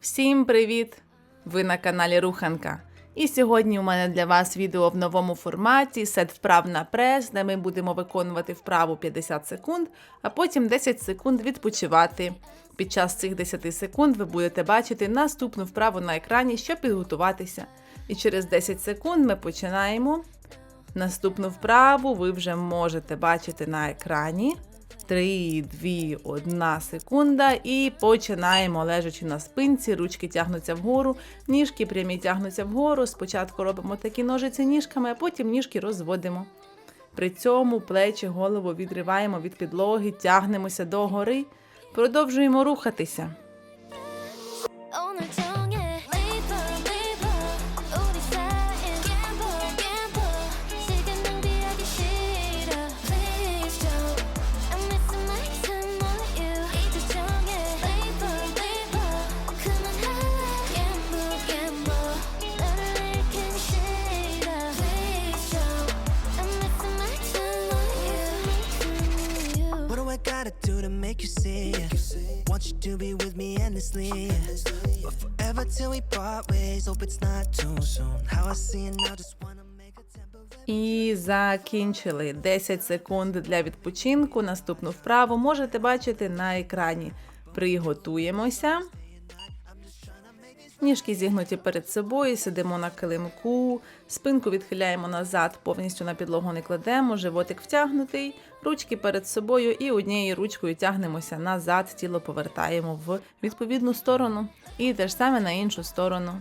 Всім привіт! Ви на каналі Руханка. І сьогодні у мене для вас відео в новому форматі сет вправ на прес, де ми будемо виконувати вправу 50 секунд, а потім 10 секунд відпочивати. Під час цих 10 секунд ви будете бачити наступну вправу на екрані, щоб підготуватися. І через 10 секунд ми починаємо. Наступну вправу ви вже можете бачити на екрані. 3, 2, 1 секунда. І починаємо лежачи на спинці, ручки тягнуться вгору, ніжки прямі тягнуться вгору. Спочатку робимо такі ножиці ніжками, а потім ніжки розводимо. При цьому плечі, голову відриваємо від підлоги, тягнемося догори, продовжуємо рухатися. With me endlessly. But forever till we part ways. Hope it's not too soon. How I see it now, just wanna make a temporary. І закінчили 10 секунд для відпочинку. Наступну вправу можете бачити на екрані. Приготуємося. Ніжки зігнуті перед собою, сидимо на килимку, спинку відхиляємо назад, повністю на підлогу не кладемо, животик втягнутий, ручки перед собою і однією ручкою тягнемося назад, тіло повертаємо в відповідну сторону. І те ж саме на іншу сторону.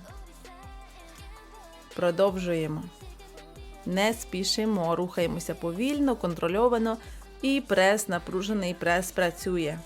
Продовжуємо. Не спішимо, рухаємося повільно, контрольовано, і прес напружений, прес працює.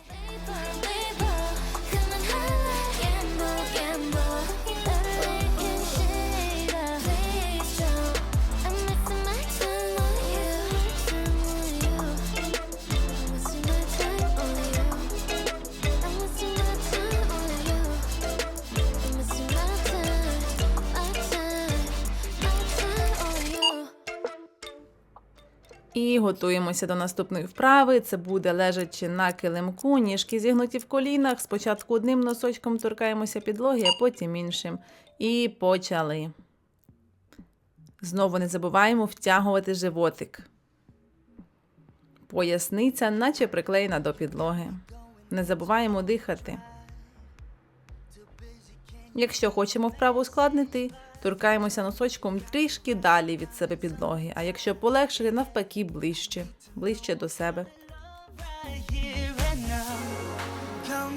І готуємося до наступної вправи. Це буде лежачи на килимку, ніжки зігнуті в колінах. Спочатку одним носочком торкаємося підлоги, а потім іншим. І почали. Знову не забуваємо втягувати животик. Поясниця, наче приклеєна до підлоги. Не забуваємо дихати. Якщо хочемо вправу ускладнити, торкаємося носочком трішки далі від себе підлоги. А якщо полегшити, навпаки, ближче, ближче до себе. Right here and now. Call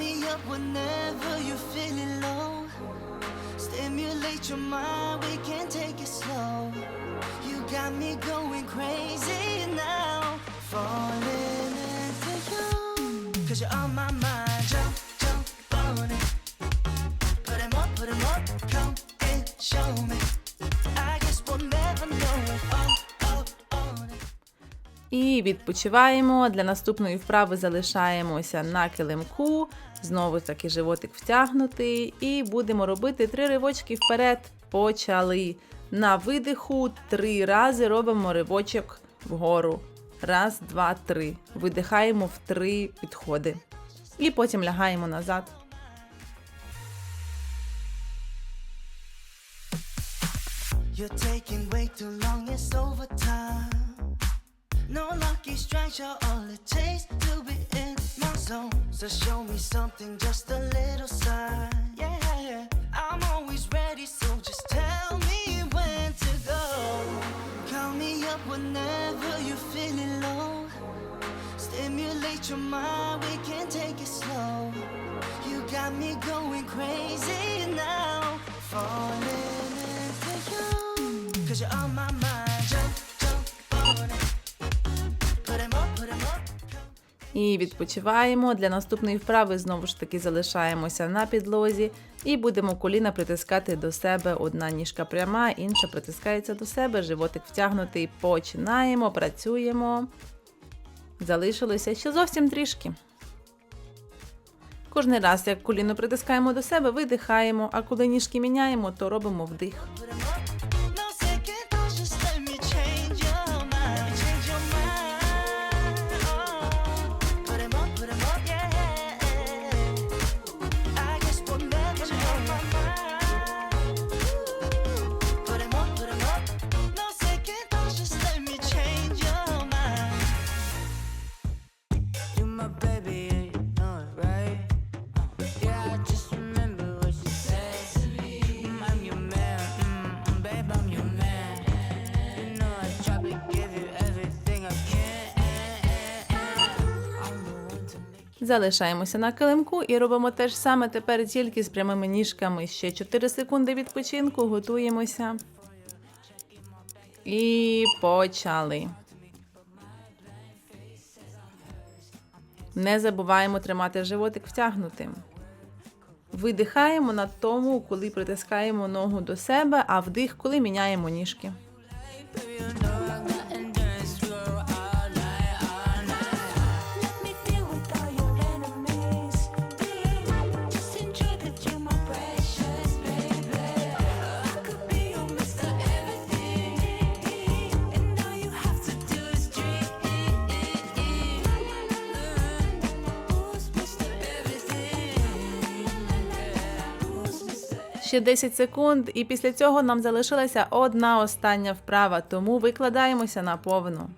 І відпочиваємо. Для наступної вправи залишаємося на килимку. Знову таки животик втягнутий. І будемо робити три ривочки вперед. Почали. На видиху три рази робимо ривочок вгору. Раз, два, три. Видихаємо в три підходи. І потім лягаємо назад. You're taking way too long, it's overtime. No lucky strikes, you're all it takes to be in my zone. So show me something, just a little sign. Yeah, yeah. I'm always ready, so just tell me when to go. Call me up whenever you're feeling low. Stimulate your mind, we can take it slow. You got me going crazy now. Falling into you. Cause you're on my mind. І відпочиваємо. Для наступної вправи знову ж таки залишаємося на підлозі і будемо коліна притискати до себе. Одна ніжка пряма, інша притискається до себе, животик втягнутий. Починаємо, працюємо. Залишилося ще зовсім трішки. Кожний раз, як коліно притискаємо до себе, видихаємо, а коли ніжки міняємо, то робимо вдих. Залишаємося на килимку і робимо те ж саме тепер тільки з прямими ніжками. Ще 4 секунди відпочинку, готуємося. І почали. Не забуваємо тримати животик втягнутим. Видихаємо на тому, коли притискаємо ногу до себе, а вдих, коли міняємо ніжки. Ще 10 секунд, і після цього нам залишилася одна остання вправа, тому викладаємося на повну.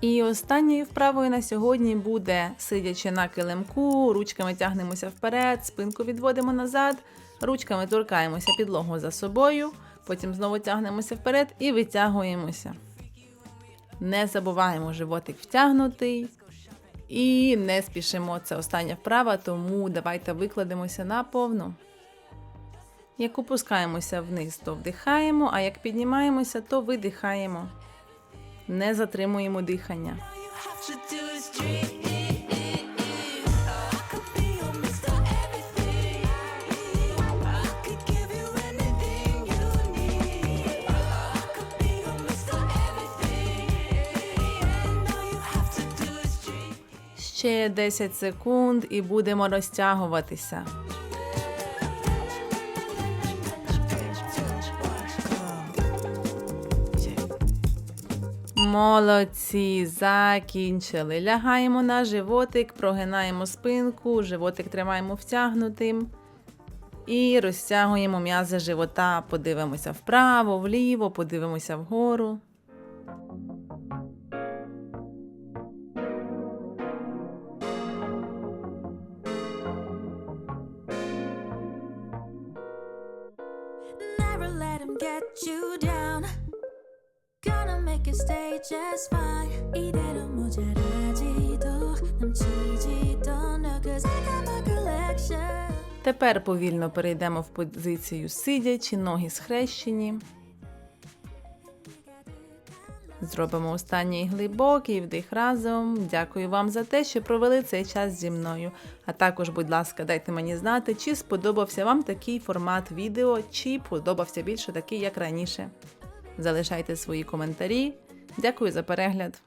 І останньою вправою на сьогодні буде сидячи на килимку, ручками тягнемося вперед, спинку відводимо назад, ручками торкаємося підлогу за собою, потім знову тягнемося вперед і витягуємося. Не забуваємо животик втягнутий. І не спішимо. Це остання вправа, тому давайте викладемося на повну. Як опускаємося вниз, то вдихаємо, а як піднімаємося, то видихаємо. Не затримуємо дихання. Ще 10 секунд і будемо розтягуватися. Молодці, закінчили. Лягаємо на животик, прогинаємо спинку, животик тримаємо втягнутим. І розтягуємо м'язи живота. Подивимося вправо, вліво, подивимося вгору. stay just fine. 이대로 모자라지도 넘치지도 않아. Cause I got my collection. Тепер повільно перейдемо в позицію сидячи, ноги схрещені. Зробимо останній глибокий вдих разом. Дякую вам за те, що провели цей час зі мною. А також, будь ласка, дайте мені знати, чи сподобався вам такий формат відео, чи подобався більше такий, як раніше. Залишайте свої коментарі. Дякую за перегляд.